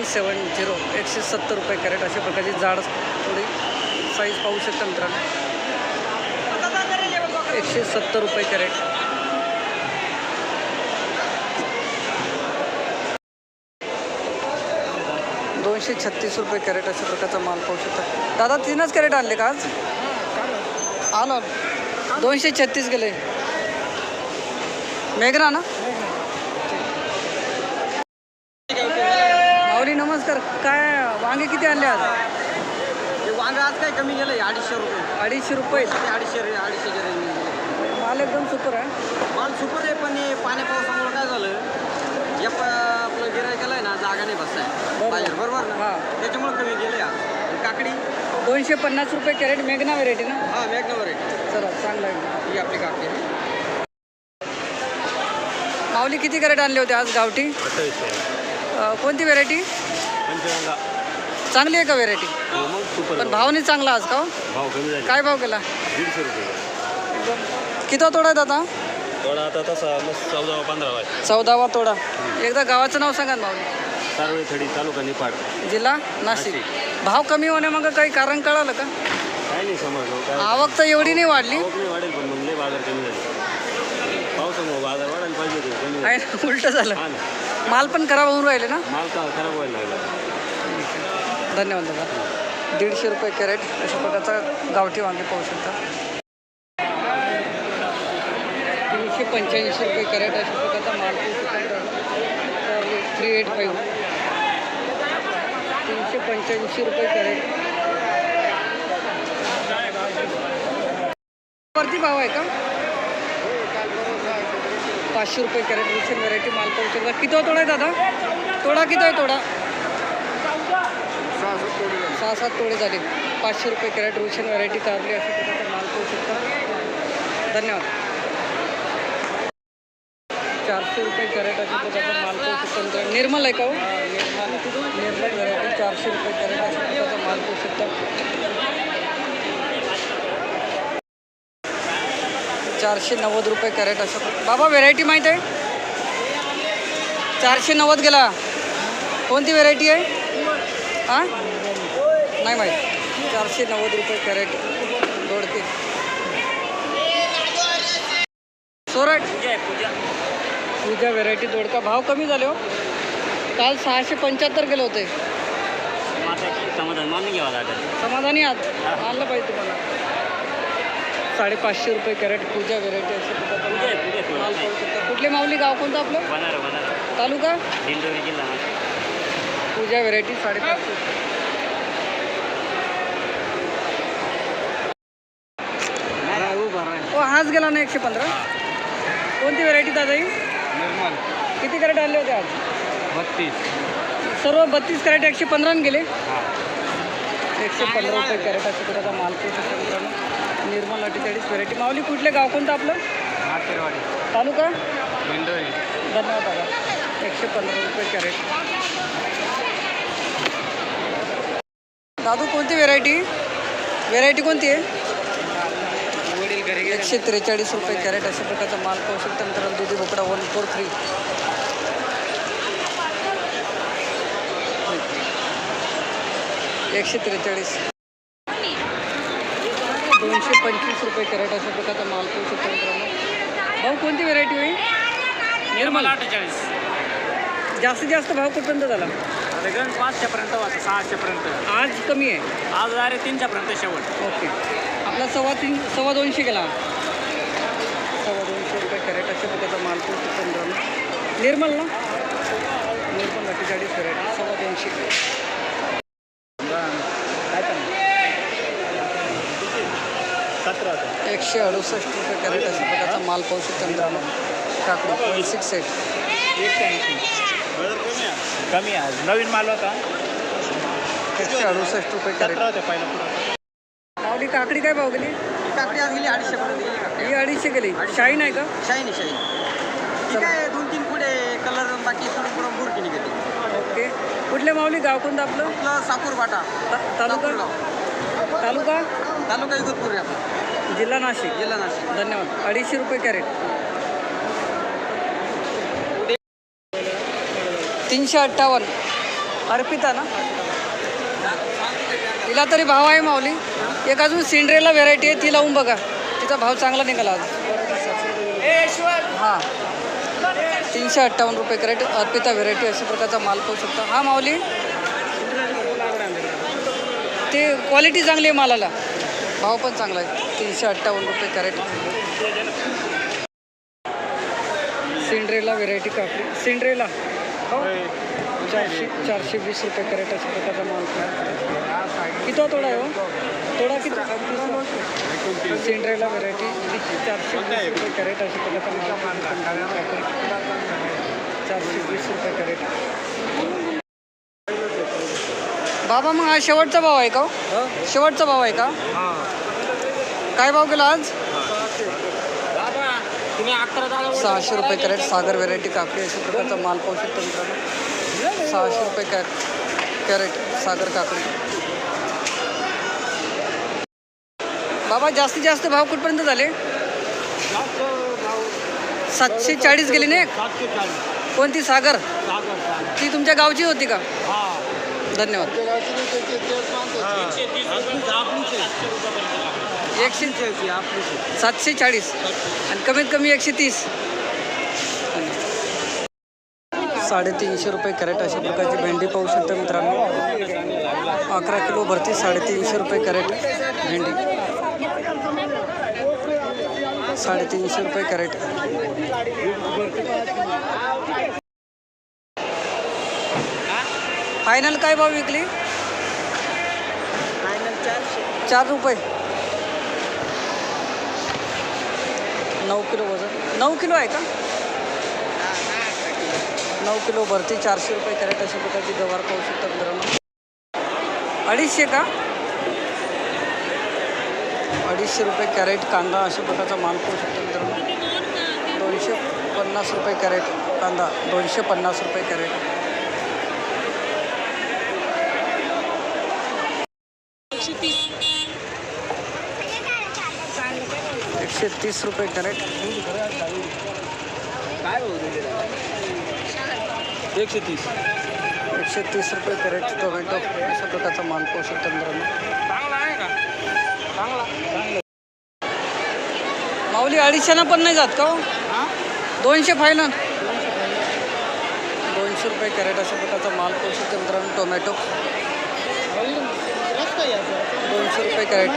One सेवन zero एकशे सत्तर रुपये कॅरेट अशा प्रकारची जाड थोडी साईज पाहू शकता मित्रांनो. एकशे सत्तर रुपये कॅरेट. दोनशे छत्तीस रुपये कॅरेट अशा प्रकारचा माल पाहू शकता. दादा तीनच कॅरेट आणले का आज? आलो दोनशे छत्तीस गेले. मेघना ना माऊली नमस्कार काय वांगे किती आणले आज? हे वांगा आज काय कमी गेलं अडीचशे रुपये. अडीचशे रुपये? ते अडीचशे गेले. माल एकदम सुपर आहे. माल सुपर आहे पण हे पाण्या पावसामुळे काय झालं? या प- आपलं गिरायकाला आहे ना जागा नाही बसताय. बरोबर. बाहेर बरोबर ना? हा. त्याच्यामुळे कमी गेले आज. काकडी? दोनशे पन्नास रुपये कॅरेट मेघना व्हेरायटी ना? हा मॅग्नवर आहे चला चांगला आहे. ही आपली काकडी आहे. माऊली किती कॅरेट आणले होते आज गावठी? अं, कोणती व्हेरायटी पंचगंगा चांगली आहे का व्हेरायटी हो मग सुपर पण भाव नाही चांगला आज का हो? भाव कमी झाले. काय भाव केला? दीडशे रुपये. किती तोडा आता थोडा आता तसा चौदा पंधरा आहे. चौदावा तोडा. एकदा गावाचं नाव सांगा ना थडी तालुका निपाड जिल्हा नाशिक. भाव कमी होण्यामागं काही कारण कळालं का? काय नाही समजलो. काय आवक तर एवढी नाही वाढली. आवक नाही वाढेल पण मग लय बाजार कमी झाले. पावसामुळे बाजार वाढायला पाहिजे होते कमी आहे झाले ना उलट झालं. हा ना. माल पण खराब होऊन राहिले ना? माल का खराब व्हायला लागला. धन्यवाद दादा. दीडशे रुपये कॅरेट अशा प्रकारचा गावठी वांगे पाहू शकता. तीनशे पंच्याऐंशी रुपये कॅरेट अशा प्रकारचा माल थ्री एट फाईव्ह तीनशे पंच्याऐंशी रुपये कॅरेट. वरती भाव आहे का? पाचशे रुपये कॅरेट होलसेल व्हरायटी माल पाहू शकता. किती तोडा आहे दादा? तोडा किती आहे तोडा? सहा सात तोडे झाले. पाचशे रुपये कॅरेट रुशन व्हरायटी चालली असं प्रकारचा माल पाहू शकता. धन्यवाद. चारशे रुपये कॅरेट अशा प्रकारचा माल पाहू शकता निर्मल आहे का हो? निर्मल. व्हरायटी चारशे रुपये कॅरेट अशा प्रकारचा माल पाहू शकता. चारशे नव्वद रुपये कॅरेट प्रकार- बाबा व्हेरायटी माहीत आहे? चारशे नव्वद गेला. कोणती व्हेरायटी आहे? हां? नाही माहीत. चारशे नव्वद रुपये कॅरेट. दोडके सोरट पूजा व्हेरायटी दोडका भाव कमी झाले हो. काल सहाशे पंच्याहत्तर गेले होते. समाधान मानून घ्यावा लागेल. समाधानी आहात? आणलं पाहिजे तुम्हाला. साडेपाचशे रुपये कॅरेट पूजा व्हेरायटी शकता कुठले माऊली गाव कोणतं आपलं? तालुका? पूजा व्हेरायटी साडेपाचशे. हाच गेला ना एकशे पंधरा? कोणती व्हेरायटी दादा ही? निर्मल. किती कॅरेट आणले होते आज? बत्तीस. सर्व बत्तीस कॅरेट एकशे पंधराने गेले? एकशे पंधरा रुपये कॅरेट प्रकारचा माल मित्रांनो निर्मल अठ्ठेचाळीस व्हेरायटी माऊली कुठले गाव कोणतं आपलं? तालुका? धन्यवाद दादा. एकशे पंधरा रुपये कॅरेट. दादू कोणती व्हेरायटी व्हेरायटी कोणती आहे? एकशे त्रेचाळीस रुपये कॅरेट. अशा प्रकारचा माल पाहू शकता मित्रांनो. दुधी भोपळा वन फोर थ्री. एकशे त्रेचाळीस. दोनशे पंचवीस रुपये कॅरेट अशा प्रकारचा माल पाहू शकता मित्रांनो. भाऊ कोणती व्हेरायटी होईल? निर्मल अठ्ठेचाळीस. जास्तीत जास्त भाव कुठपर्यंत झाला? पाचशेपर्यंत वाचा सहाशेपर्यंत. आज कमी आहे? आज अरे तीनशेपर्यंत शेवट. ओके. आपला सव्वा तीन सव्वा दोनशे गेला. सव्वा दोनशे रुपये कॅरेट अशा प्रकारचा माल पाहू शकतो मित्रांनो निर्मल ना निर्मल अठ्ठेचाळीस कॅरेट सव्वा दोनशे काय सतरा एकशे अडुसष्ट रुपये कॅरेट अशा प्रकारचा माल पाहू शकतो मित्रांनो. काकडी पॉईंट सिक्स एट कमी आहे. नवीन माल होता. एकशे अडुसष्ट रुपये कॅरेट. सतरा होते पहिला माऊली काकडी काय भाव गेली काकडी आज गेली अडीचशेपर्यंत गेली काकडी. ही अडीचशे गेली. शाईन आहे का? Shiny shiny. ठीक आहे दोन तीन पुढे कलर बाकी थोडं पुढं बुरकी निघते ओके. कुठले माऊली गाव कोणतं आपलं? आपलं साकूर बाटा. ता- तालुका. तालुका? तालुका इगतपूर आपला. जिल्हा नाशिक. जिल्हा नाशिक. धन्यवाद. अडीचशे रुपये कॅरेट. तीनशे अठ्ठावन्न. अर्पिता ना? तिला तरी भाव आहे माऊली. एक अजून सिंड्रेला व्हेरायटी आहे ती लावून बघा. तिचा भाव चांगला निघाला आज हां. तीनशे अठ्ठावन्न रुपये कॅरेट अर्पिता व्हेरायटी अशा प्रकारचा माल पाहू शकता. हा माऊली. ते क्वालिटी चांगली आहे मालाला. भाव पण चांगला आहे. तीनशे अठ्ठावन्न रुपये कॅरेट सिंड्रेला व्हेरायटी कापली सिंड्रेला? हो. चारशे चारशे वीस रुपये कॅरेट अशा प्रकारचा माल किती तोडा आहे हो? तोडा किती? सिंड्रेला व्हेरायटी चारशे वीस रुपये कॅरेट अशा प्रकारचा माल चारशे वीस रुपये कॅरेट. बाबा मग हा शेवटचा भाव आहे का हो? शेवटचा भाव आहे का? काय भाव केला आज? सहाशे रुपये कॅरेट सागर व्हेरायटी काकडी अशा प्रकारचा माल पाहू शकतो मित्रांनो. सहाशे रुपये कॅ कॅरेट सागर काकडी. बाबा जास्तीत जास्त भाव कुठपर्यंत झाले? सातशे चाळीस गेली ना एक? कोणती? सागर? ती तुमच्या गावची होती का? धन्यवाद. एकशे सातशे चाळीस. आणि कमीत कमी एकशे तीस. साडेतीनशे रुपये कॅरेट अशा प्रकारची भेंडी पाहू शकता मित्रांनो. अकरा किलो भरती साडेतीनशे रुपये कॅरेट भेंडी. साडेतीनशे रुपये कॅरेट. फायनल काय भाव विकली? चार रुपये. नऊ किलो वजन. नऊ किलो आहे का? नऊ किलो भरती चारशे रुपये कॅरेट अशा प्रकारची गवार पाहू शकता मित्रांनो. अडीचशे का? अडीचशे रुपये कॅरेट कांदा अशा प्रकारचा माल पाहू शकता मित्रांनो. दोनशे पन्नास रुपये कॅरेट कांदा दोनशे पन्नास रुपये कॅरेट एकशे तीस रुपये कॅरेट. एकशे तीस. एकशे तीस रुपये कॅरेट टोमॅटो. अशा प्रकारचा माल पाहू शकता मित्रांनो माऊली अडीचशेना पण नाही जात का हो? दोनशे फायनल. दोनशे रुपये कॅरेट अशा प्रकारचा माल पाहू शकता मित्रांनो टोमॅटो दोनशे रुपये कॅरेट.